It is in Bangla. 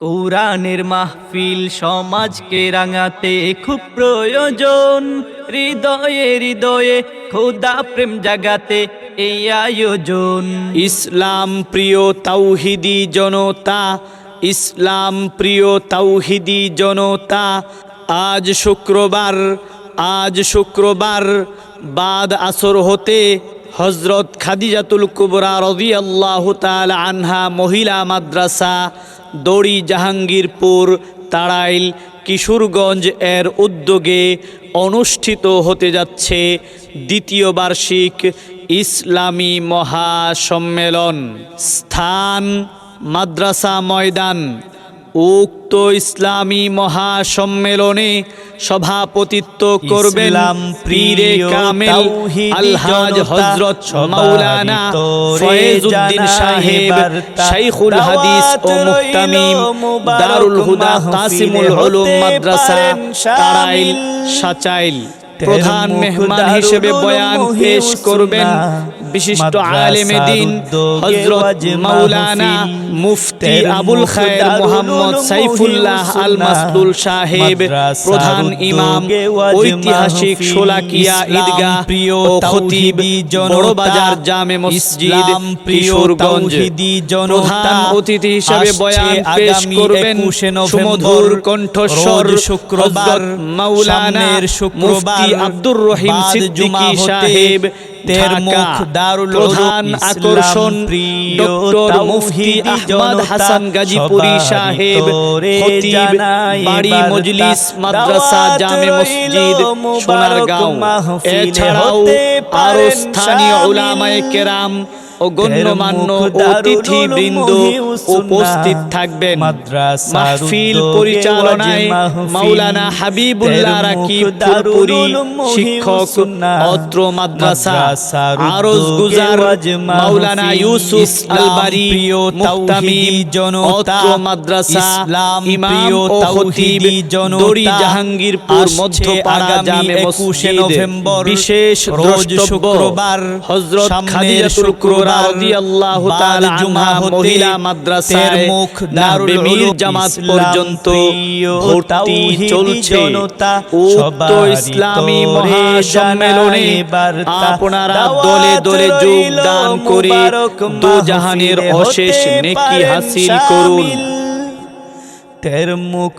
কোরআনের মাহফিল সমাজকে রাঙাতে খুব প্রয়োজন। হৃদয়ে হৃদয়ে খোদা প্রেম জাগাতে এই আয়োজন। ইসলাম প্রিয় তাওহিদি জনতা, ইসলাম প্রিয় তাওহিদি জনতা, আজ শুক্রবার আজ শুক্রবার বাদ আসর হতে হজরত খাদিজাতুল কুবরা রদি আল্লাহ তাল আনহা মহিলা মাদ্রাসা দড়ি জাহাঙ্গীরপুর, তাড়াইল, কিশোরগঞ্জ এর উদ্যোগে অনুষ্ঠিত হতে যাচ্ছে দ্বিতীয় বার্ষিক ইসলামী মহাসম্মেলন। স্থান, মাদ্রাসা ময়দান। উক্ত ইসলামী মহাসম্মেলনে সভাপতিত্ব করবেন ইসলাম পীরে কামেল আলহাজ সবারই মাওলানা ফয়েজউদ্দিন সাহেব শাইখুল হাদিস ও মুহতামিম দারুল হুদা কাসিমুল উলুম মাদ্রাসা তারাইল সাচাইল। প্রধান মেহমান হিসেবে বয়ান পেশ করবেন বিশিষ্ট আলেমে দিন হজরত মাওলানা মুফতি আবুল খায়ের মোহাম্মদ সাইফুল্লাহ আল মাসদুল সাহেব প্রধান ইমাম ঐতিহাসিক। শোলাকিয়া ঈদগাহ প্রিয় খতিব বড় বাজার জামে মসজিদ কিশোরগঞ্জ প্রধান অতিথি হিসেবে বয়ান পেশ করবেন 21 নভেম্বর, সুমধুর কণ্ঠস্বর শুক্রবার, মাওলানা শুক্রবার, মুফতি আব্দুর রহিম সিদ্দিকী সাহেব ঢাকা। মুখ দারুল প্রধান আকর্ষণ ডক্টর মুফতি আহমদ হাসান গাজীপুরী সাহেব খতিব বাড়ি মজলিস মাদ্রাসা জামে মসজিদ সোনারগাঁও এছাড়াও আরও স্থানীয়। উলামায়ে কেরাম ও গণ্যমান্য অতিথি বৃন্দ উপস্থিত থাকবেন। মাহফিল পরিচালনায় মাওলানা হাবিবুল্লাহ রাকিব শিক্ষক অত্র মাদ্রাসা আরজ গুজার মাওলানা ইউসুফ আলবারি জনতা, অত্র মাদ্রাসা ইমাম ও খতিব দড়ি জাহাঙ্গীরপুর মধ্যপাড়া জামে 21 মসজিদ। নভেম্বর, বিশেষ রোজ দ্রষ্টব্য শুক্রবার, হযরত খাদিজাতুল কুবরা শুক্রবার, রাদিয়াল্লাহু বাদ তাআলা জুমা মহিলা মাদ্রাসায় মুখ দারুল উলুম, জামাত পর্যন্ত প্রিয় ভর্তি চলছে। উক্ত ইসলামী তোরে মহাসম্মেলনে আপনারা দলে দলে যোগদান করে দুজাহানের অশেষ নেকি হাসিল করুন। তের মুখ